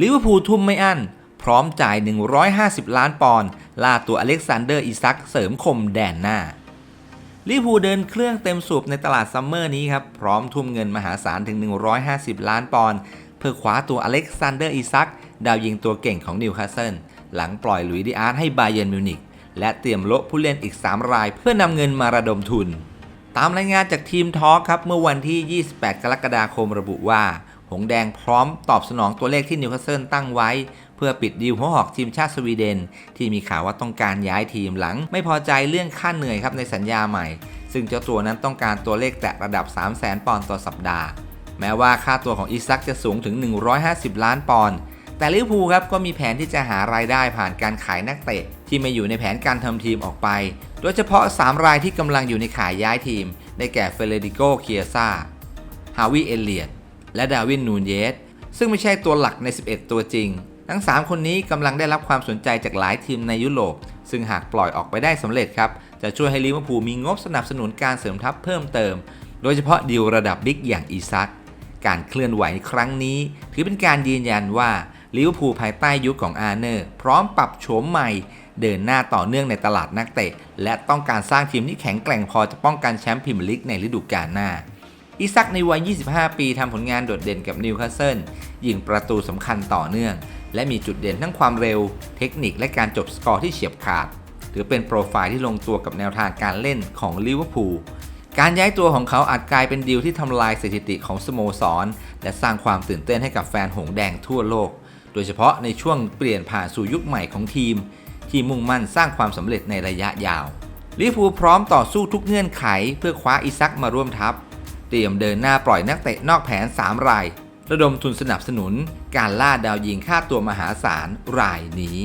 ลิเวอร์พูลทุ่มไม่อั้น พร้อมจ่าย 150 ล้านปอนด์ล่าตัวอเล็กซานเดอร์อิซักเสริมคมแดนหน้าลิเวอร์พูลเดินเครื่องเต็มสูบในตลาดซัมเมอร์นี้ครับ พร้อมทุ่มเงินมหาศาลถึง 150 ล้านปอนด์เพื่อคว้าตัวอเล็กซานเดอร์อิซักดาวยิงตัวเก่งของนิวคาสเซิลหลังปล่อยหลุยดิอาร์ตให้บาเยิร์นมิวนิกและเตรียมโละผู้เล่นอีก 3 ราย เพื่อนำเงินมาระดมทุน ตามรายงานจากทีมทอล์ครับเมื่อวันที่ 28 กรกฎาคมระบุว่า หงแดงพร้อมตอบสนองตัวเลขที่นิวคาสเซิลตั้งไว้ เพื่อปิดดีลหัวหอกทีมชาติสวีเดน ที่มีข่าวว่าต้องการย้ายทีมหลัง ไม่พอใจเรื่องค่าเหนื่อยครับในสัญญาใหม่ ซึ่งเจ้าตัวนั้นต้องการตัวเลขแตะระดับ 3 0 0 0 0 0 ปอนด์ต่อสัปดาห์ แม้ว่าค่าตัวของอิซักจะสูงถึง 150 ล้านปอนด์แต่ลิเวอร์พูลครับก็มีแผนที่จะหารายได้ผ่านการขายนักเตะ ที่ไม่อยู่ในแผนการทำทีมออกไป โดยเฉพาะ 3 รายที่กำลังอยู่ในขายย้ายทีม ได้แก่เฟเรดิโกเคียซาฮาวิเอเลียต และดาวินนูนเยสซึ่งไม่ใช่ตัวหลักใน 11 ตัวจริง ทั้ง 3 คนนี้กำลังได้รับความสนใจจากหลายทีมในยุโรป ซึ่งหากปล่อยออกไปได้สำเร็จครับ จะช่วยให้ลิเวอร์พูลมีงบสนับสนุนการเสริมทัพเพิ่มเติม โดยเฉพาะดีลระดับบิ๊กอย่างอีซัก การเคลื่อนไหวครั้งนี้ ถือเป็นการยืนยันว่าลิเวอร์พูลภายใต้ยุคของอาร์เนอร์พร้อมปรับโฉมใหม่ เดินหน้าต่อเนื่องในตลาดนักเตะ และต้องการสร้างทีมที่แข็งแกร่งพอจะป้องกันแชมป์พรีเมียร์ลีกในฤดูกาลหน้า อิซักในวัย 25 ปีทำผลงานโดดเด่นกับนิวคาสเซิลยิงประตูสำคัญต่อเนื่อง และมีจุดเด่นทั้งความเร็ว เทคนิคและการจบสกอร์ที่เฉียบขาด ถือเป็นโปรไฟล์ที่ลงตัวกับแนวทางการเล่นของลิเวอร์พูลการย้ายตัวของเขาอาจกลายเป็นดีลที่ทำลายสถิติของสโมสร และสร้างความตื่นเต้นให้กับแฟนหงแดงทั่วโลก โดยเฉพาะในช่วงเปลี่ยนผ่านสู่ยุคใหม่ของทีม ที่มุ่งมั่นสร้างความสำเร็จในระยะยาวลิเวอร์พูลพร้อมต่อสู้ทุกเงื่อนไข เพื่อคว้าอิซักมาร่วมทัพ ตรียมเดินหน้าปล่อยนักเตะนอกแผน 3 ราย ระดมทุนสนับสนุน การล่าดาวยิงค่าตัวมหาศาลรายนี้